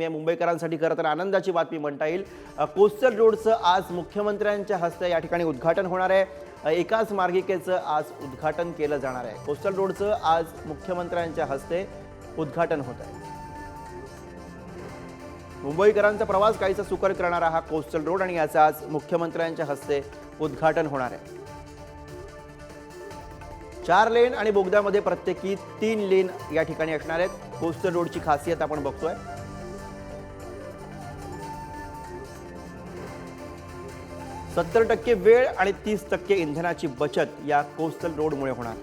या मुंबईकरांसाठी खरं तर आनंदाची बातमी म्हणता येईल. अ, कोस्टल रोडचं आज मुख्यमंत्र्यांच्या हस्ते या ठिकाणी उद्घाटन होणार आहे. एकाच मार्गिकेचं आज उद्घाटन केलं जाणार आहे. कोस्टल रोडचं आज मुख्यमंत्र्यांच्या हस्ते उद्घाटन होत आहे. मुंबईकरांचा प्रवास काहीसा सुकर करणारा हा कोस्टल रोड आणि याचं आज मुख्यमंत्र्यांच्या हस्ते उद्घाटन होणार आहे. चार लेन आणि बोगद्यामध्ये प्रत्येकी तीन लेन या ठिकाणी असणार आहेत. कोस्टल रोडची खासियत आपण बघतोय. सत्तर टक्के वेळ आणि तीस टक्के इंधनाची बचत या कोस्टल रोडमुळे होणार.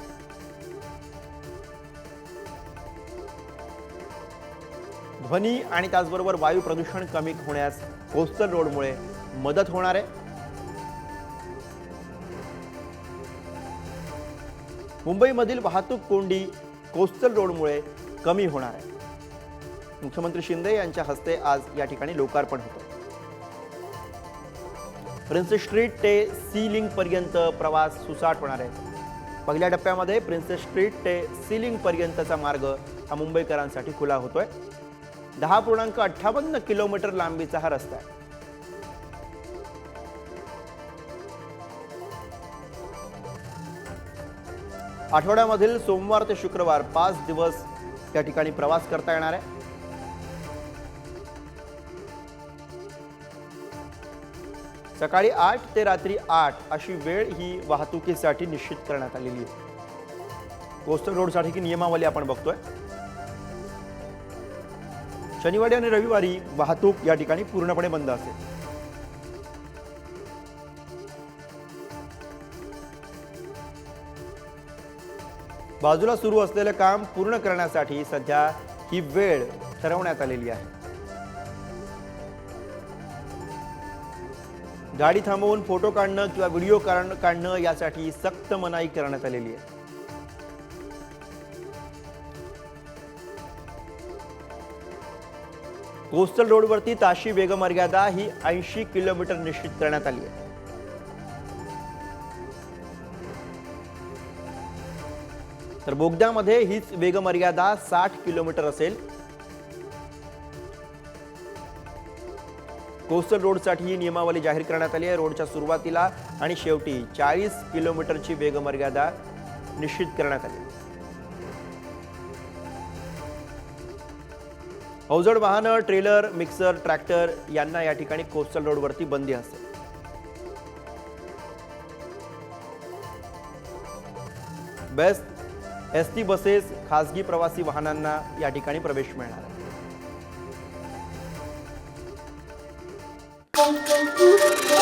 ध्वनी आणि त्याचबरोबर वायू प्रदूषण कमी होण्यास कोस्टल रोडमुळे मदत होणार आहे. मुंबईमधील वाहतूक कोंडी कोस्टल रोडमुळे कमी होणार आहे. मुख्यमंत्री शिंदे यांच्या हस्ते आज या ठिकाणी लोकार्पण होतं. प्रिन्स स्ट्रीट ते सी प्रवास सुसाट होणार आहे. पहिल्या टप्प्यामध्ये प्रिन्स स्ट्रीट ते सी मार्ग हा मुंबईकरांसाठी खुला होतोय. दहा पूर्णांक अठ्ठावन्न किलोमीटर लांबीचा हा रस्ता आहे. आठवड्यामधील सोमवार ते शुक्रवार पाच दिवस या ठिकाणी प्रवास करता येणार आहे. सकाळी आठ ते रात्री आठ अशी वेळ ही वाहतुकीसाठी निश्चित करण्यात आलेली आहे. कोस्टल रोडसाठी नियमावली आपण बघतोय? शनिवारी आणि रविवारी वाहतूक या ठिकाणी पूर्णपणे बंद असेल. बाजूला सुरू असलेलं काम पूर्ण करण्यासाठी सध्या ही वेळ ठरवण्यात आलेली आहे. गाडी थांबवून फोटो काढणं किंवा व्हिडिओ काढ- काढणं यासाठी सक्त मनाई करण्यात आलेली आहे. कोस्टल रोडवरती ताशी वेगमर्यादा ही ऐंशी किलोमीटर निश्चित करण्यात आली आहे. तर बोगद्यामध्ये हीच वेगमर्यादा साठ किलोमीटर असेल. कोस्टल रोडसाठी ही नियमावली जाहीर करण्यात आली आहे. रोडच्या सुरुवातीला आणि शेवटी चाळीस किलोमीटरची वेगमर्यादा निश्चित करण्यात आली. अवजड वाहनं ट्रेलर मिक्सर ट्रॅक्टर यांना या ठिकाणी कोस्टल रोडवरती बंदी असते बेस्ट एस टी बसेस खासगी प्रवासी वाहनांना या ठिकाणी प्रवेश मिळणार आहे. Bom, bom, bom.